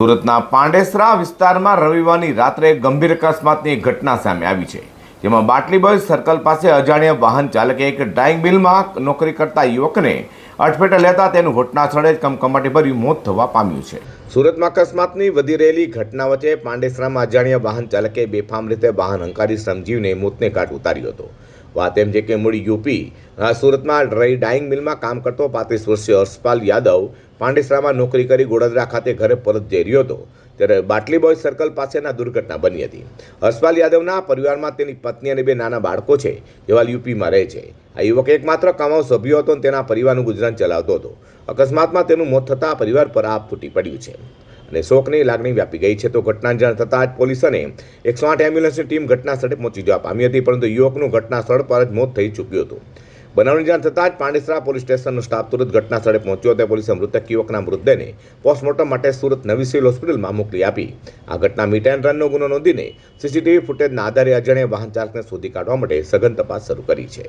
સુરતના પાંડેસરા વિસ્તારમાં રવિવારની રાત્રે ગંભીર અકસ્માતની ઘટના સામે આવી છે, જેમાં બાટલી બોય સર્કલ પાસે અજાણ્યા વાહન ચાલકે એક ડ્રાઇંગ મિલમાં નોકરી કરતા યુવકને અડફેટે લેતા તેનું ઘટના સ્થળે જ કમકમાટી ભર્યું મોત થવા પામ્યું છે. સુરતમાં અકસ્માતની વધી રહેલી ઘટના વચ્ચે પાંડેસરામાં અજાણ્યા વાહન ચાલકે બેફામ રીતે વાહન હંકારી શ્રમજીવને મોતને ઘાટ ઉતાર્યો હતો. વાત એમ છે કે મૂળ યુપી સુરતમાં ડાઇંગ મિલમાં કામ કરતો પાંત્રીસ વર્ષીય હર્ષપાલ યાદવ પાંડેસરામાં નોકરી કરી ગોડાદરા ખાતે ઘરે પરત જઈ રહ્યો હતો. ત્યારે બાટલી બોય સર્કલ પાસેના દુર્ઘટના બની હતી. હર્ષપાલ યાદવના પરિવારમાં તેની પત્ની અને બે નાના બાળકો છે. જેવાલ યુપીમાં રહે છે. આ યુવક એકમાત્ર કમાવ સભ્યો હતો અને તેના પરિવારનું ગુજરાન ચલાવતો હતો. અકસ્માતમાં તેનું મોત થતાં પરિવાર પર આપ ફૂટી પડ્યું છે. અને શોકની લાગણી વ્યાપી ગઈ છે તો ઘટના જાણ થતાં જ પોલીસ અને એકસો આઠ એમ્બ્યુલન્સની ટીમ ઘટના સ્થળે પહોંચી જવા પામી હતી, પરંતુ યુવકનું ઘટના સ્થળ પર જ મોત થઈ ચૂક્યું હતું. બનાવની જાણ થતાં જ પાંડેસરા પોલીસ સ્ટેશનનો સ્ટાફ તુરંત ઘટના સ્થળે પહોંચ્યો હતો પોલીસે મૃતક યુવકના મૃતદેહને પોસ્ટમોર્ટમ માટે સુરત નવી સિવિલ હોસ્પિટલમાં મોકલી આપી. આ ઘટના મીટ એન્ડ રનનો ગુનો નોંધીને સીસીટીવી ફૂટેજના આધારે અજાણ્યા વાહન ચાલકને શોધી કાઢવા માટે સઘન તપાસ શરૂ કરી છે.